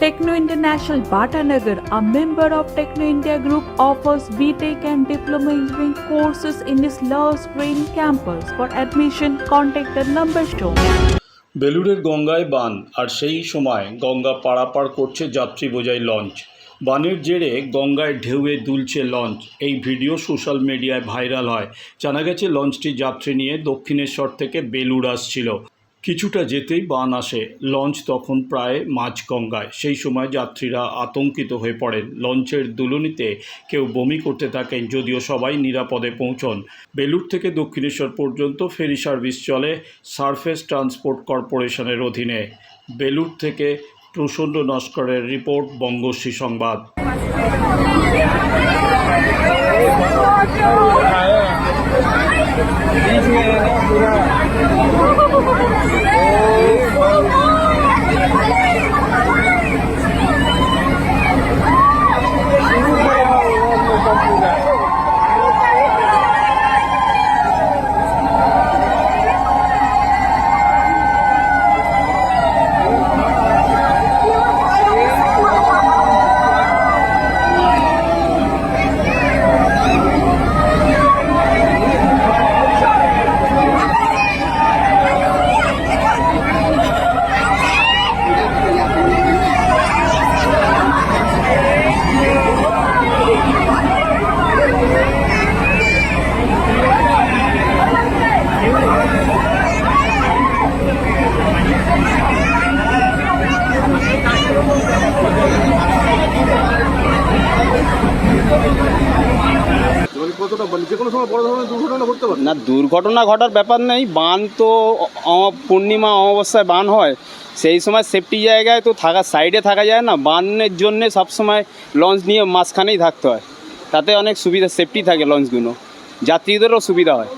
Techno International Bhatanagar, a member of Techno India Group, offers BTEC and Diploma Engineering courses in its Love Green campus. For admission, contact the number shown. বেলুড়ের গঙ্গায় বান আর সেই সময় গঙ্গা পারাপার করছে যাত্রী বোঝাই launch বানের জেরে গঙ্গায় ঢেউয়ে দুলছে লঞ্চ এই ভিডিও সোশ্যাল মিডিয়ায় ভাইরাল হয় জানা গেছে লঞ্চটি যাত্রী নিয়ে দক্ষিণেশ্বর থেকে বেলুড় আসছিল কিছুটা যেতেই বান আসে। লঞ্চ তখন প্রায় মাঝ গঙ্গায় সেই সময় যাত্রীরা আতঙ্কিত হয়ে পড়েন। লঞ্চের দুলুনিতে কেউ বমি করতে থাকেন, যদিও সবাই নিরাপদে পৌঁছন। বেলুড় থেকে দক্ষিণেশ্বর পর্যন্ত ফেরি সার্ভিস চলে সারফেস ট্রান্সপোর্ট কর্পোরেশনের অধীনে। বেলুড় থেকে প্রসন্ন নস্করের রিপোর্ট, বঙ্গশ্রী সংবাদ। 一起来是不 কতটা মানে যে কোনো সময় বড় ধরনের দুর্ঘটনা ঘটতে পারে? না দুর্ঘটনা ঘটার ব্যাপার নেই বান তো পূর্ণিমা অমাবস্যায় বান হয় সেই সময় সেফটি জায়গায় তো থাকা সাইডে থাকা যায় না বানের জন্যে সবসময় লঞ্চ নিয়ে মাঝখানেই থাকতে হয় তাতে অনেক সুবিধা সেফটি থাকে লঞ্চগুলো যাত্রীদেরও সুবিধা হয়।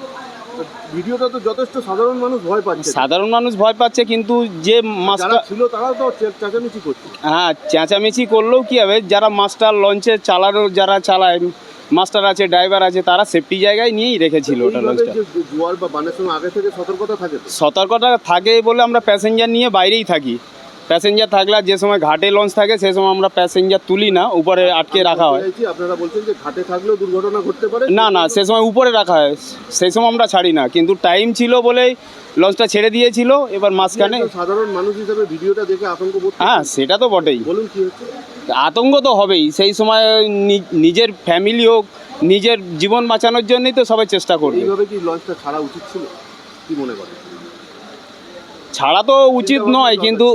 ভিডিওটা তো যথেষ্ট সাধারণ মানুষ ভয় পাচ্ছে। সাধারণ মানুষ ভয় পাচ্ছে কিন্তু যে মাস্টার ছিল তারাও তো চেঁচামেচি করছে। হ্যাঁ চেঁচামেচি করলেও কী হবে যারা মাস্টার লঞ্চে চালানো যারা চালায় মাস্টার আছে ড্রাইভার আছে তারা সেফটি জায়গায় নিয়েই রেখেছিল ওটা লঞ্চটা সতর্কতা থাকে বলে আমরা প্যাসেঞ্জার নিয়ে বাইরেই থাকি। প্যাসেঞ্জার থাকলে যে সময় ঘাটে লঞ্চ থাকে সেই সময় আমরা প্যাসেঞ্জার তুলি না উপরে আটকে রাখা হয়। আপনারা বলছেন যে ঘাটে থাকলেও দুর্ঘটনা ঘটতে পারে? না না সে সময় উপরে রাখা হয়। সেই সময় আমরা ছাড়ি না কিন্তু টাইম ছিল বলেই লঞ্চটা ছেড়ে দিয়েছিল এবার মাঝখানে সাধারণ মানুষ হিসেবে ভিডিওটা দেখে আতঙ্ক হ্যাঁ সেটা তো বটেই। বলুন কি হচ্ছে? আতঙ্ক তো হবেই সেই সময় নিজের ফ্যামিলি হোক নিজের জীবন বাঁচানোর জন্যই তো সবাই চেষ্টা করবে। এইভাবে কি লঞ্চটা ছাড়া উচিত ছিল? কি মনে করেন? ছাড়া তো উচিত নয় কিন্তু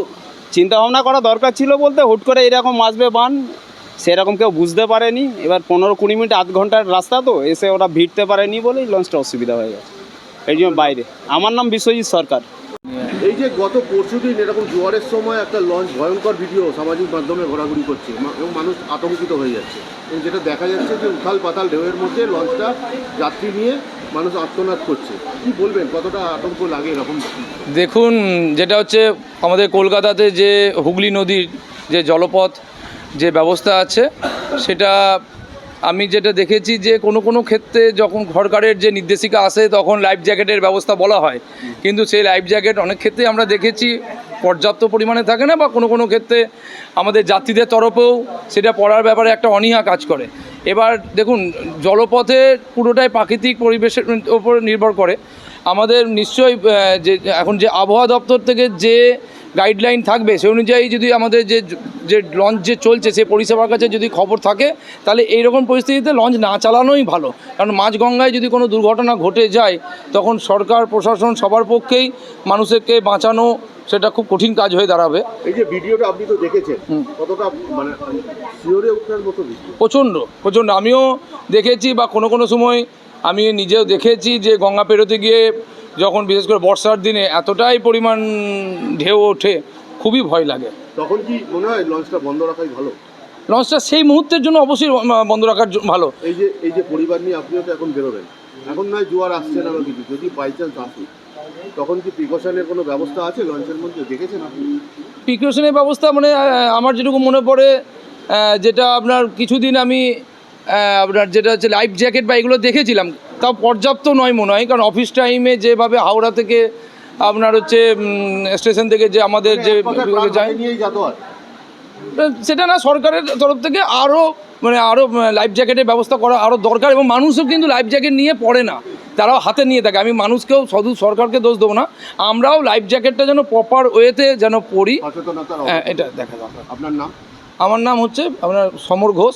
চিন্তা ভাবনা করা দরকার ছিল বলতে হুট করে এরকম আসবে বান, সেরকম কেউ বুঝতে পারেনি। এবার পনেরো কুড়ি মিনিট, আধ ঘণ্টার রাস্তা তো, এসে ওরা ভিড়তে পারেনি বলেই লঞ্চটা অসুবিধা হয়ে গেছে। এই জন্য বাইরে। আমার নাম বিশ্বজিৎ সরকার। এই যে গত পরশু দিন এরকম জোয়ারের সময় একটা লঞ্চ ভয়ঙ্কর ভিডিও সামাজিক মাধ্যমে ঘোরাঘুরি করছে এবং মানুষ আতঙ্কিত হয়ে যাচ্ছে। এবং যেটা দেখা যাচ্ছে যে উথাল পাতাল ঢেউয়ের মধ্যে লঞ্চটা যাত্রী নিয়ে মানুষ আত্মনাদ করছে। কি বলবেন? কতটা আতঙ্ক লাগে এরকম? দেখুন, যেটা হচ্ছে আমাদের কলকাতাতে যে হুগলি নদীর যে জলপথ যে ব্যবস্থা আছে, সেটা আমি যেটা দেখেছি যে কোনো কোনো ক্ষেত্রে যখন সরকারের যে নির্দেশিকা আসে, তখন লাইফ জ্যাকেটের ব্যবস্থা বলা হয়। কিন্তু সেই লাইফ জ্যাকেট অনেক ক্ষেত্রে আমরা দেখেছি পর্যাপ্ত পরিমাণে থাকে না বা কোনো কোনো ক্ষেত্রে আমাদের যাত্রীদের তরফেও সেটা পড়ার ব্যাপারে একটা অনীহা কাজ করে। এবার দেখুন, জলপথে পুরোটাই প্রাকৃতিক পরিবেশের ওপর নির্ভর করে। আমাদের নিশ্চয়ই যে এখন যে আবহাওয়া দপ্তর থেকে যে গাইডলাইন থাকবে সে অনুযায়ী যদি আমাদের যে যে লঞ্চ যে চলছে সে পরিষেবার কাছে যদি খবর থাকে তাহলে এইরকম পরিস্থিতিতে লঞ্চ না চালানোই ভালো। কারণ মাঝগঙ্গায় যদি কোনো দুর্ঘটনা ঘটে যায় তখন সরকার প্রশাসন সবার পক্ষেই মানুষকে বাঁচানো সেটা খুব কঠিন কাজ হয়ে দাঁড়াবে। এই যে ভিডিওটা আপনি তো দেখেছেন কতটা মানে শিওরে ওঠার মতো প্রচণ্ড প্রচণ্ড। আমিও দেখেছি বা কোনো কোনো সময় আমি নিজেও দেখেছি যে গঙ্গা পেরোতে গিয়ে যখন বিশেষ করে বর্ষার দিনে এতটাই পরিমাণ ঢেউ ওঠে খুবই ভয় লাগে। তখন কি মনে হয় লঞ্চটা বন্ধ রাখাই ভালো? লঞ্চটা সেই মুহূর্তের জন্য অবশ্যই বন্ধ রাখার ভালো। এই যে এই যে পরিবার নিয়ে আপনিও তো এখন বেরোবেন। এখন নয় জোয়ার আসছে না কিছু। যদি বাই চান্স আসে তখন কি প্রিকশনের কোনো ব্যবস্থা আছে লঞ্চের মধ্যে? দেখেছেন আপনি? প্রিকশনের ব্যবস্থা মানে আমার যেটুকু মনে পড়ে যেটা আপনার কিছুদিন আমি আপনার যেটা হচ্ছে লাইফ জ্যাকেট বা এগুলো দেখেছিলাম। তাও পর্যাপ্ত নয় মনে হয় কারণ অফিস টাইমে যেভাবে হাওড়া থেকে আপনার হচ্ছে স্টেশন থেকে যে আমাদের যে বিভাগে প্রাণ যায়। সেটা না সরকারের তরফ থেকে আরও মানে আরও লাইফ জ্যাকেটের ব্যবস্থা করা আরও দরকার এবং মানুষও কিন্তু লাইফ জ্যাকেট নিয়ে পড়ে না। তারাও হাতে নিয়ে থাকে। আমি মানুষকেও শুধু সরকারকে দোষ দেবো না। আমরাও লাইফ জ্যাকেটটা যেন প্রপার ওয়েতে যেন পড়ি হ্যাঁ, এটা দেখা আপনার নাম? আমার নাম হচ্ছে আপনার সমর ঘোষ।